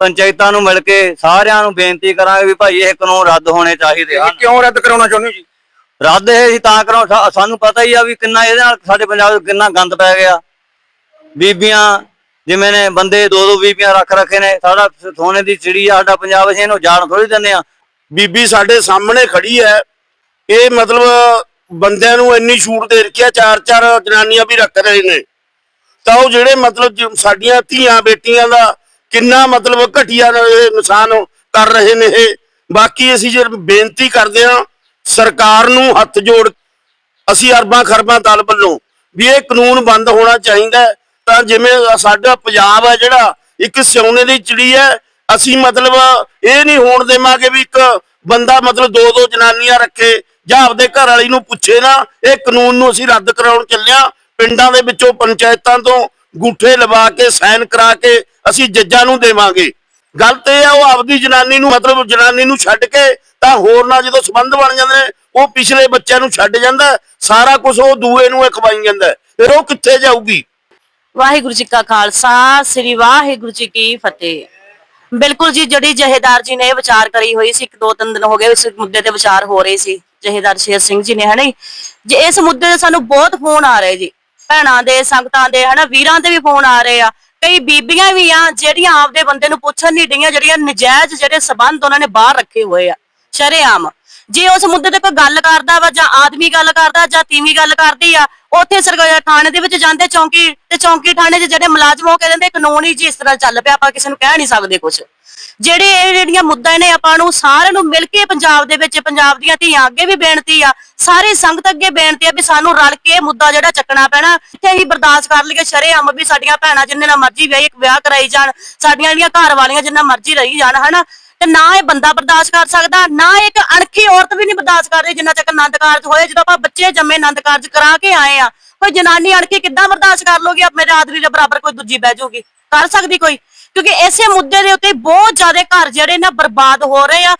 ਪੰਚਾਇਤਾਂ ਨੂੰ ਮਿਲ ਕੇ ਸਾਰਿਆਂ ਨੂੰ ਬੇਨਤੀ ਕਰਾਂਗੇ ਵੀ ਭਾਈ ਇਹ ਕਾਨੂੰਨ ਰੱਦ ਹੋਣੇ ਚਾਹੀਦੇ ਹਨ। ਕਿਉਂ ਰੱਦ ਕਰਾਉਣਾ ਚਾਹੁੰਦੇ ਹੋ ਜੀ? ਰੱਦ ਇਹ ਅਸੀਂ ਤਾਂ ਕਰਾਉ ਸਾਨੂੰ ਪਤਾ ਹੀ ਆ ਵੀ ਕਿੰਨਾ ਇਹਦੇ ਨਾਲ ਸਾਡੇ ਪੰਜਾਬ 'ਚ ਕਿੰਨਾ ਗੰਦ ਪੈ ਗਿਆ। ਬੀਬੀਆਂ ਜਿਵੇਂ ਨੇ ਬੰਦੇ ਦੋ ਦੋ ਬੀਬੀਆਂ ਰੱਖ ਰੱਖੇ ਨੇ ਸਾਡਾ ਸੋਨੇ ਦੀ ਚਿੜੀ ਆ ਸਾਡਾ ਪੰਜਾਬ ਅਸੀਂ ਇਹਨੂੰ ਜਾਣ ਥੋੜੀ ਦਿੰਦੇ ਆ। ਬੀਬੀ ਸਾਡੇ ਸਾਹਮਣੇ ਖੜੀ ਹੈ। ਇਹ ਮਤਲਬ ਬੰਦਿਆਂ ਨੂੰ ਇੰਨੀ ਛੂਟ ਦੇ ਰੱਖਿਆ ਚਾਰ ਚਾਰ ਜਨਾਨੀਆਂ ਵੀ ਰੱਖ ਰਹੇ ਨੇ। ਤਾਂ ਉਹ ਜਿਹੜੇ ਮਤਲਬ ਸਾਡੀਆਂ ਧੀਆਂ ਬੇਟੀਆਂ ਦਾ ਕਿੰਨਾ ਮਤਲਬ ਘਟੀਆ ਨੁਕਸਾਨ ਕਰ ਰਹੇ ਨੇ ਇਹ। ਬਾਕੀ ਅਸੀਂ ਜੇ ਬੇਨਤੀ ਕਰਦੇ ਹਾਂ, ਸਰਕਾਰ ਨੂੰ ਹੱਥ ਜੋੜ ਅਸੀਂ ਅਰਬਾਂ ਖਰਬਾਂ ਦਲ ਵੱਲੋਂ ਵੀ ਇਹ ਕਾਨੂੰਨ ਬੰਦ ਹੋਣਾ ਚਾਹੀਦਾ ਤਾਂ ਜਿਵੇਂ ਸਾਡਾ ਪੰਜਾਬ ਹੈ ਜਿਹੜਾ, ਇੱਕ ਸਿਉਨੇ ਦੀ ਚਿੜੀ ਹੈ, ਅਸੀਂ ਮਤਲਬ ਇਹ ਨਹੀਂ ਹੋਣ ਦੇਵਾਂਗੇ ਵੀ ਇੱਕ ਬੰਦਾ ਮਤਲਬ ਦੋ ਦੋ ਜਨਾਨੀਆਂ ਰੱਖੇ, ਜਾਂ ਆਪਦੇ ਘਰ ਵਾਲੀ ਨੂੰ ਪੁੱਛੇ ਨਾ, ਇਹ ਕਾਨੂੰਨ ਨੂੰ ਅਸੀਂ ਰੱਦ ਕਰਾਉਣ ਚੱਲਿਆ ਪਿੰਡਾਂ ਦੇ ਵਿੱਚੋਂ, ਪੰਚਾਇਤਾਂ ਤੋਂ ਗੁੱਠੇ ਲਵਾ ਕੇ, ਸਾਈਨ ਕਰਾ ਕੇ ਅਸੀਂ ਜੱਜਾਂ ਨੂੰ ਦੇਵਾਂਗੇ। ਗੱਲ ਤੇ ਇਹ ਆ, ਉਹ ਆਪਦੀ ਜਨਾਨੀ ਨੂੰ, ਮਤਲਬ ਜਨਾਨੀ ਨੂੰ ਛੱਡ ਕੇ ਤਾਂ ਹੋਰ ਨਾਲ ਜਦੋਂ ਸੰਬੰਧ ਬਣ ਜਾਂਦੇ ਨੇ, ਉਹ ਪਿਛਲੇ ਬੱਚਿਆਂ ਨੂੰ ਛੱਡ ਜਾਂਦਾ, ਸਾਰਾ ਕੁਝ ਉਹ ਦੂਏ ਨੂੰ ਖਵਾਈ ਜਾਂਦਾ। ਫਿਰ ਉਹ ਕਿੱਥੇ ਜਾਊਗੀ? ਵਾਹਿਗੁਰੂ ਜੀ ਕਾ ਖਾਲਸਾ, ਸ੍ਰੀ ਵਾਹਿਗੁਰੂ ਜੀ ਕੀ ਫਤਿਹ। ਬਿਲਕੁਲ ਜੀ, ਜਿਹੜੀ ਜਹੇਦਾਰ ਜੀ ਨੇ ਵਿਚਾਰ ਕਰੀ ਹੋਈ ਸੀ, ਇੱਕ ਦੋ ਤਿੰਨ ਦਿਨ ਹੋ ਗਏ ਇਸ ਮੁੱਦੇ ਤੇ ਵਿਚਾਰ ਹੋ ਰਹੇ ਸੀ, ਜਹੇਦਾਰ ਸ਼ੇਰ ਸਿੰਘ ਜੀ ਨੇ ਹਨਾ ਜੀ। ਇਸ ਮੁੱਦੇ ਤੇ ਸਾਨੂੰ ਬਹੁਤ ਫੋਨ ਆ ਰਹੇ ਜੀ ਭੈਣਾਂ ਦੇ, ਸੰਗਤਾਂ ਦੇ, ਹਨਾ, ਵੀਰਾਂ ਦੇ ਵੀ ਫੋਨ ਆ ਰਹੇ ਆ। ਕਈ ਬੀਬੀਆਂ ਵੀ ਆ, ਜਿਹੜੀਆਂ ਆਪਦੇ ਬੰਦੇ ਨੂੰ ਪੁੱਛਣ ਨਹੀਂ ਡਈਆਂ, ਜਿਹੜੀਆਂ ਨਜਾਇਜ਼ ਜਿਹੜੇ ਸਬੰਧ ਉਹਨਾਂ ਨੇ ਬਾਹਰ ਰੱਖੇ ਹੋਏ ਆ। ਸ਼ਰੇਆਮ। ਜੇ ਉਸ ਮੁੱਦੇ ਤੇ ਕੋਈ ਗੱਲ ਕਰਦਾ ਵਾ ਜਾਂ ਆਦਮੀ ਗੱਲ ਕਰਦਾ ਜਾਂ ਤੀਵੀਂ ਗੱਲ ਕਰਦੀ ਆ, ਉੱਥੇ ਸਰਕਾਰ ਥਾਣੇ ਦੇ ਵਿੱਚ ਜਾਂਦੇ ਚੌਂਕੀ ਤੇ ਚੌਂਕੀ ਥਾਣੇ 'ਚ ਜਿਹੜੇ ਮੁਲਾਜ਼ਮ ਉਹ ਕਹਿੰਦੇ ਕਾਨੂੰਨ ਹੀ ਜੀ ਇਸ ਤਰ੍ਹਾਂ ਚੱਲ ਪਿਆ, ਆਪਾਂ ਕਿਸੇ ਨੂੰ ਕਹਿ ਨਹੀਂ ਸਕਦੇ ਕੁਝ ਜਿਹੜੇ ਇਹ ਜਿਹੜੀਆਂ ਮੁੱਦਾ ਨੇ, ਆਪਾਂ ਨੂੰ ਸਾਰਿਆਂ ਨੂੰ ਮਿਲ ਕੇ ਪੰਜਾਬ ਦੇ ਵਿੱਚ, ਪੰਜਾਬ ਦੀਆਂ ਧੀਆਂ ਅੱਗੇ ਵੀ ਬੇਨਤੀ ਆ, ਸਾਰੀ ਸੰਗਤ ਅੱਗੇ ਬੇਨਤੀ ਆ ਵੀ ਸਾਨੂੰ ਰਲ ਕੇ ਇਹ ਮੁੱਦਾ ਜਿਹੜਾ ਚੱਕਣਾ ਪੈਣਾ, ਇੱਥੇ ਹੀ ਬਰਦਾਸ਼ਤ ਕਰ ਲਈਏ, ਸ਼ਰੇਆਮ ਵੀ ਸਾਡੀਆਂ ਭੈਣਾਂ ਜਿੰਨੇ ਨਾਲ ਮਰਜ਼ੀ ਵਿਆਹ ਵਿਆਹ ਕਰਾਈ ਜਾਣ, ਸਾਡੀਆਂ ਜਿਹੜੀਆਂ ਘਰ ਵਾਲੀਆਂ ਜਿੰਨਾ ਮਰਜ਼ੀ ਰਹੀ ਜਾਣ, ਹਨਾ? ਤੇ ਨਾ ਇਹ ਬੰਦਾ ਬਰਦਾਸ਼ਤ ਕਰ ਸਕਦਾ, ਨਾ ਇੱਕ ਅਣਖੀ ਔਰਤ ਵੀ ਨਹੀਂ ਬਰਦਾਸ਼ਤ ਕਰ ਰਹੀ ਜਿੰਨਾ ਚੱਕ ਆਨੰਦ ਕਾਰਜ ਹੋਏ, ਜਦੋਂ ਆਪਾਂ ਬੱਚੇ ਜੰਮੇ ਆਨੰਦ ਕਾਰਜ ਕਰਾ ਕੇ ਆਏ ਆ। ਕੋਈ ਜਨਾਨੀ ਅਣਖੀ ਕਿੱਦਾਂ ਬਰਦਾਸ਼ਤ ਕਰ ਲੋਗੀ ਆਪ ਮੇਰੇ ਆਦਰੀ ਦੇ ਬਰਾਬਰ ਕੋਈ ਦੂਜੀ ਬਹਿ ਜਾਊਗੀ। ਕਰ ਸਕਦੀ ਕੋਈ? ਕਿਉਂਕਿ ਇਸੇ ਮੁੱਦੇ ਦੇ ਉੱਤੇ ਬਹੁਤ ਜ਼ਿਆਦਾ ਘਰ ਜਿਹੜੇ ਨਾ ਬਰਬਾਦ ਹੋ ਰਹੇ ਆ।